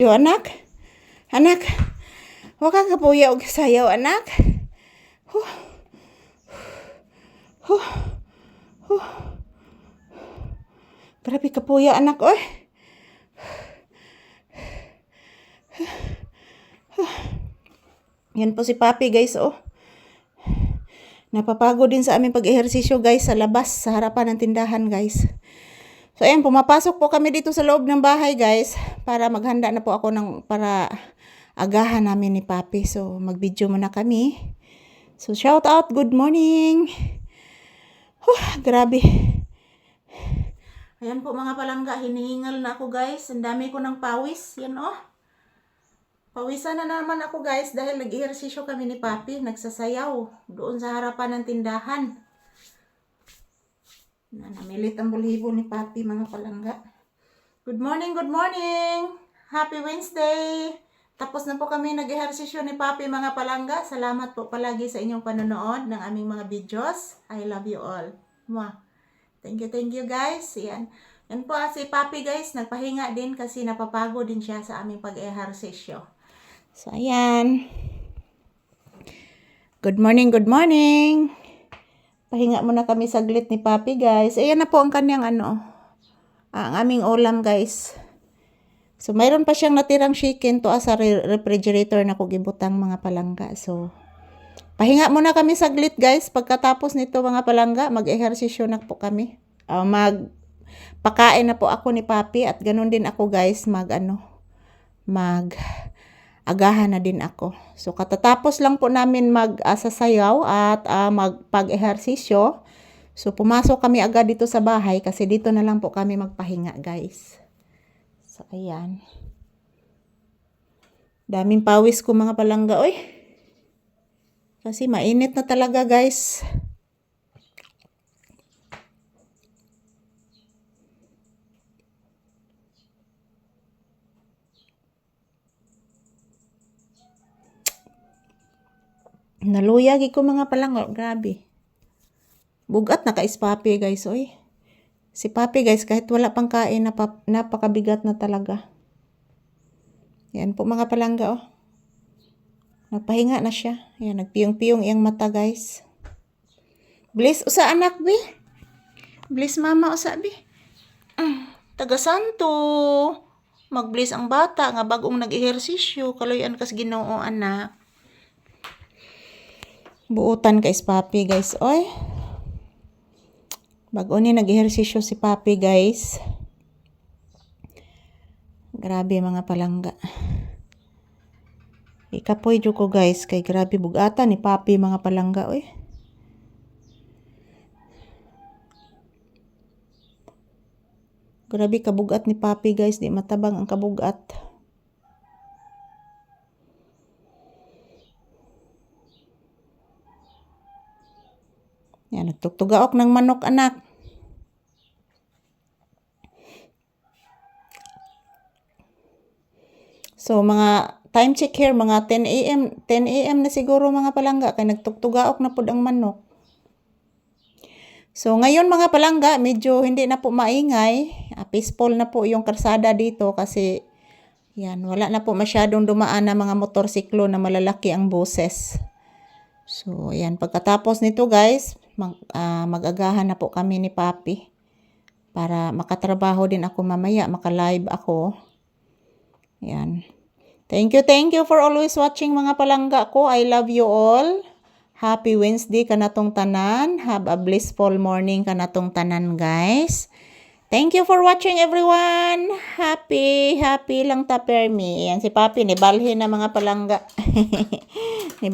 Yo, anak. Anak. Huwag kang kapuya og sayaw, anak. Huh. Huh. Huh. Grabe kapuya, anak, oy. Yan po si Papi, guys, oh. Napapagod din sa aming pag-ehersisyo, guys, sa labas, sa harapan ng tindahan, guys. So, ayan, pumapasok po kami dito sa loob ng bahay, guys, para maghanda na po ako ng, para agahan namin ni Papi. So, mag-video muna kami. So, shout out, good morning. Huh, grabe. Ayan po mga palangga, hinihingal na ako guys. Ang dami ko ng pawis. Yan oh. Pawisan na naman ako guys dahil nag-ehersisyo kami ni Papi. Nagsasayaw doon sa harapan ng tindahan. Na namilit ang bulhibo ni Papi mga palangga. Good morning, good morning! Happy Wednesday! Tapos na po kami nag-ehersisyo ni Papi mga palangga. Salamat po palagi sa inyong panonood ng aming mga videos. I love you all. Mwah! Thank you, thank you guys. Yan. Yan po ah, si Papi guys, nagpahinga din kasi napapagod din siya sa aming pag-ehersisyo. So, ayan. Good morning, good morning. Pahinga muna kami saglit ni Papi guys. Ayan na po ang kanyang ano, ang aming ulam guys. So, mayroon pa siyang natirang chicken to sa re- refrigerator na kugibutang mga palangga. So, Pahinga muna kami saglit guys. Pagkatapos nito mga palangga, mag-ehersisyo na po kami. Ah, mag pakain na po ako ni Papi at ganun din ako guys mag ano mag agahan na din ako. So katatapos lang po namin mag uh, at uh, magpag-ehersisyo. So pumasok kami agad dito sa bahay kasi dito na lang po kami magpahinga guys. So ayan. Daming pawis ko mga palangga. Oy, kasi mainit na talaga guys. Naluyagi ko mga palangga. Grabe. Bugat na ka-ispapi guys. Oy. Si papi guys kahit wala pang kain napa, napakabigat na talaga. Yan po mga palangga oh. Nagpahinga na siya. Ayan, nagpiyong-piyong iyang mata, guys. Bless usa anak, bi. Bless mama usa, bi. Mm, taga santo. Mag-bless ang bata nga bagong nag-ehersisyo. Kaloyan kas ginoo, anak. Buutan kay papi, guys. Oy. Bago ni nag-ehersisyo si papi, guys. Grabe mga palangga. Ikapoy jud ko guys kay grabe bugata ni papi mga palangga oy. Grabe kabugat ni papi guys, di matabang ang kabugat. Yan, nagtugtugaok ng manok anak. So, mga time check here, mga 10 a.m. 10 a.m. na siguro mga palangga, kay nagtugtugaok na po ang manok. So, ngayon mga palangga, medyo hindi na po maingay. Uh, peaceful na po yung karsada dito kasi yan, wala na po masyadong dumaan na mga motorsiklo na malalaki ang boses. So, yan. Pagkatapos nito guys, mag, uh, mag-agahan na po kami ni Papi para makatrabaho din ako mamaya, maka-live ako. Yan. Thank you, thank you for always watching mga palangga ko. I love you all. Happy Wednesday kanatong tanan. Have a blissful morning kanatong tanan, guys. Thank you for watching everyone. Happy, happy lang ta permi. Yan si Papi, ni balhin na mga palangga. ni